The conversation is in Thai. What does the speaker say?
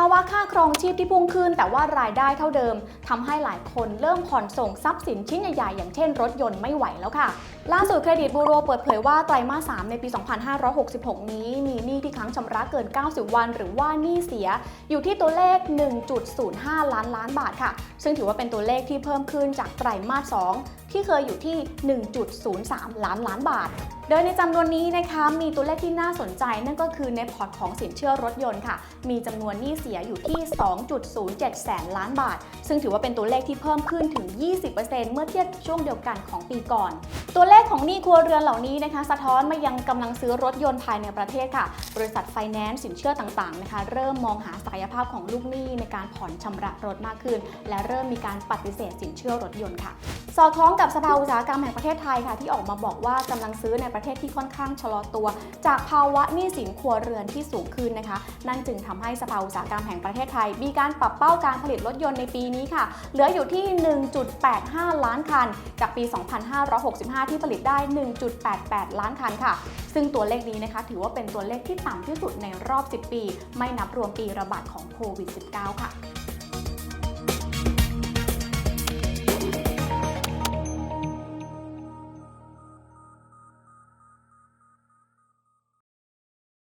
ภาวะค่าครองชีพที่พุ่งขึ้น แต่ว่ารายได้เท่าเดิมทำให้หลายคนเริ่มผ่อนส่งทรัพย์สินชิ้นใหญ่ๆ อย่างเช่นรถยนต์ไม่ไหวแล้วค่ะ ล่าสุดเครดิตบูโรเปิดเผยว่าไตรมาส 3 ในปี 2566 นี้ มีหนี้ที่ค้างชำระเกิน 90 วัน หรือว่าหนี้เสีย อยู่ที่ตัวเลข 1.05 ล้านล้านบาทค่ะ ซึ่งถือว่าเป็นตัวเลขที่เพิ่มขึ้นจากไตรมาส 2 ที่เคยอยู่ที่ 1.03 ล้านล้านบาท โดยในจำนวนนี้นะคะมีตัวเลขที่น่าสนใจนั่นก็คือในพอร์ตของสินเชื่อรถยนต์ค่ะ มีจำนวนหนี้เสียอยู่ที่ 2.07 แสนล้านบาท ซึ่งถือว่าเป็นตัวเลขที่เพิ่มขึ้นถึง 20%เมื่อเทียบช่วงเดียวกันของปีก่อน ตัวเลขของหนี้ครัวเรือนเหล่านี้นะคะ สะท้อนมายังกำลังซื้อรถยนต์ภายในประเทศค่ะ บริษัทไฟแนนซ์สินเชื่อต่างๆนะคะเริ่มมองหาศักยภาพของลูกหนี้ในการผ่อนชำระรถมากขึ้น และเริ่มมีการปฏิเสธสินเชื่อรถยนต์ค่ะ สอดคล้องกับสภาอุตสาหกรรมแห่งประเทศไทยค่ะ ที่ออกมาบอกว่ากำลังซื้อในประเทศที่ค่อนข้างชะลอตัว จากภาวะหนี้สินครัวเรือนที่สูงขึ้นนะคะ นั่นจึงทำให้สภาอุตสาหกรรมแห่งประเทศไทย มีการปรับเป้าการผลิตรถยนต์ในปีนี้ค่ะ เหลืออยู่ที่ 1.85 ล้านคัน จากปี 2565ที่ผลิตได้ 1.88 ล้านคันค่ะ ซึ่งตัวเลขนี้นะคะ ถือว่าเป็นตัวเลขที่ต่ำที่สุดในรอบ 10 ปี ไม่นับรวมปีระบาดของโควิด -19 ค่ะ